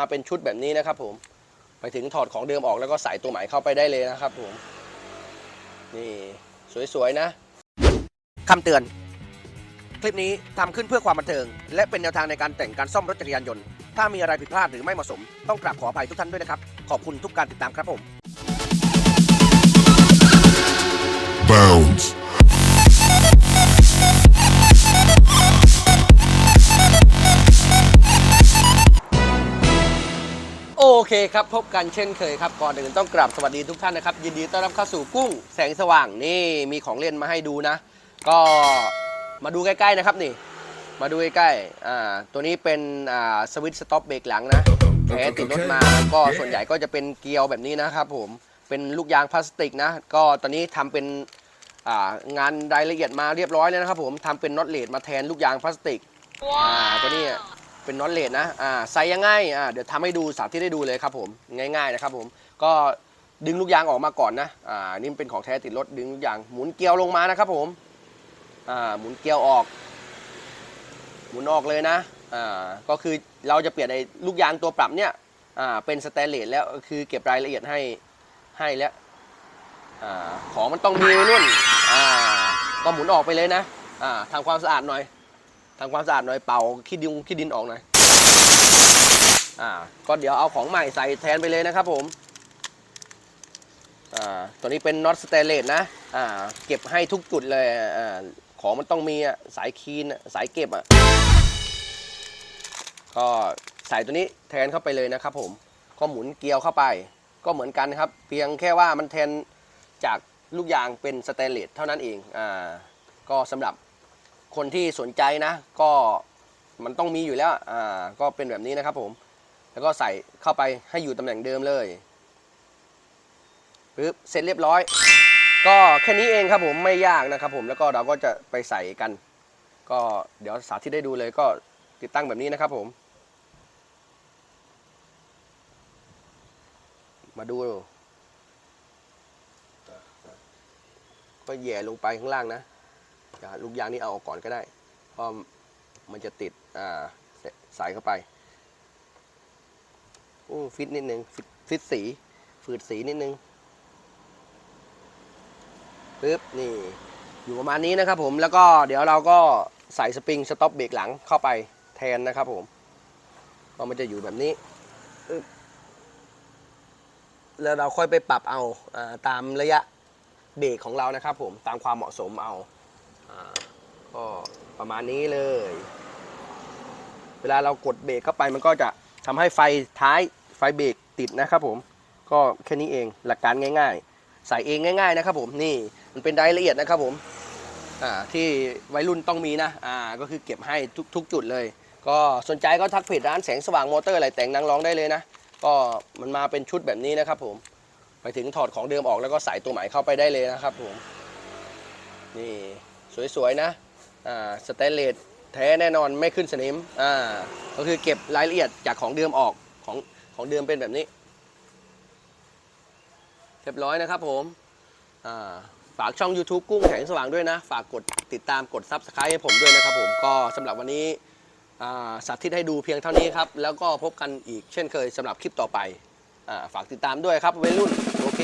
มาเป็นชุดแบบนี้นะครับ ผมไปถึงถอดของเดิมออกแล้วก็ใส่ตัวใหม่เข้าไปได้เลยนะครับ ผม นี่สวยๆนะคำเตือน คลิปนี้ทำขึ้นเพื่อความบันเทิง และเป็นแนวทางในการแต่งการซ่อมรถจักรยานยนต์ ถ้ามีอะไรผิดพลาดหรือไม่เหมาะสม ต้องกราบขออภัยทุกท่านด้วยนะครับ ขอบคุณทุกการติดตามครับผม Bounds. เคครับ พบกันเช่นเคยครับก่อนอื่นต้องกราบสวัสดีทุกท่านนะครับ ยินดีต้อนรับเข้าสู่กุ้งแสงสว่างนี่มีของเล่นมาให้ดูนะ ก็มาดูใกล้ๆนะครับนี่ มาดูใกล้ๆอ่าตัวนี้เป็นอ่าสวิตช์สต็อปเบรกหลังนะแผลติดรถมาก็ส่วนใหญ่ก็จะเป็นเกลียวแบบนี้นะครับผมเป็นลูกยางพลาสติกนะ ก็ตอนนี้ทำเป็นอ่างานรายละเอียดมาเรียบร้อยแล้วนะครับผมทำเป็นน็อตเลดมาแทนลูกยางพลาสติกอ่าตัวนี้ เป็นน็อตเลดนะอ่าใส่ยังไงอ่าเดี๋ยวทำให้ดูสาธิตให้ดูเลยครับผมง่ายๆนะครับผมก็ดึงลูกยางออกมาก่อนนะอ่านี่เป็นของแท้ติดรถดึงลูกยางหมุนเกลียวลงมานะครับผมอ่าหมุนเกลียวออก หมุนออกเลยนะอ่าก็คือเราจะเปลี่ยนไอ้ลูกยางตัวปรับเนี่ยอ่าเป็นสแตนเลสแล้วคือเก็บรายละเอียดให้ให้แล้วอ่าของมันต้องมีรุ่นอ่าก็หมุนออกไปเลยนะอ่าทำความสะอาดหน่อย ทำความสะอาดหน่อยเป่าขี้ดินขี้ดินออกหน่อยอ่าก็เดี๋ยวเอาของใหม่ใส่แทนไปเลยนะครับผมอ่าตัวนี้เป็นน็อตสเตเลสนะอ่าเก็บให้ทุกจุดเลยอ่าของมันต้องมีอะสายคีนสายเก็บอะก็ใส่ตัวนี้แทนเข้าไปเลยนะครับผมก็หมุนเกลียวเข้าไป ก็เหมือนกันครับ เพียงแค่ว่ามันแทนจากลูกยางเป็นสเตนเลสเท่านั้นเองอ่าก็สำหรับ คนที่สนใจนะ ก็มันต้องมีอยู่แล้วอ่าก็เป็นแบบนี้นะครับผม แล้วก็ใส่เข้าไปให้อยู่ตำแหน่งเดิมเลยปึ๊บเสร็จเรียบร้อย ก็แค่นี้เองครับผมไม่ยากนะครับผมแล้วก็เราก็จะไปใส่กัน ก็เดี๋ยวสาธิตได้ดูเลยก็ติดตั้งแบบนี้นะครับผม มาดูก็แย่ลงไปข้างล่างนะ อย่าลูกยางนี่เอาออกก่อนก็ได้เพราะมันจะติดอ่าใส่ใส่เข้าไปอู้ฟิตนิดนึงฟิตฟิตสีฝืดสีนิดนึงปึ๊บนี่อยู่ประมาณนี้นะครับผมแล้วก็เดี๋ยวเราก็ใส่สปริงสต็อปเบรกหลังเข้าไปแทนนะครับผมก็มันจะอยู่แบบนี้แล้วเราค่อยไปปรับเอาอาตามระยะเบรกของเรานะครับผมตามความเหมาะสมเอา ก็ประมาณนี้เลย เวลาเรากดเบรกเข้าไปมันก็จะทำให้ไฟท้ายไฟเบรกติดนะครับผมก็แค่นี้เองหลักการง่าย ๆ ใส่เองง่ายๆนะครับผมนี่มันเป็นรายละเอียดนะครับผมที่วัยรุ่นต้องมีนะอ่าก็คือเก็บให้ทุกทุกจุดเลย ก็สนใจก็ทักเพจร้านแสงสว่างมอเตอร์อะไรแต่งนางร้องได้เลยนะ ก็มันมาเป็นชุดแบบนี้นะครับผมไปถึงถอดของเดิมออกแล้วก็ใส่ตัวใหม่เข้าไปได้เลยนะครับผมนี่ สวยๆนะอ่าสแตนเลสแท้แน่นอนไม่ขึ้นสนิมอ่าก็คือเก็บรายละเอียดจากของเดิมออกของของเดิมเป็นแบบนี้เรียบร้อยนะครับผมอ่าฝากช่อง YouTube กุ้งแสงสว่างด้วยนะ ฝากกดติดตามกด Subscribe ให้ผมด้วยนะครับผมก็สำหรับวันนี้สาธิตให้ดูเพียงเท่านี้ครับ แล้วก็พบกันอีกเช่นเคยสำหรับคลิปต่อไปอ่าฝากติดตามด้วยครับเวรุ่น โอเค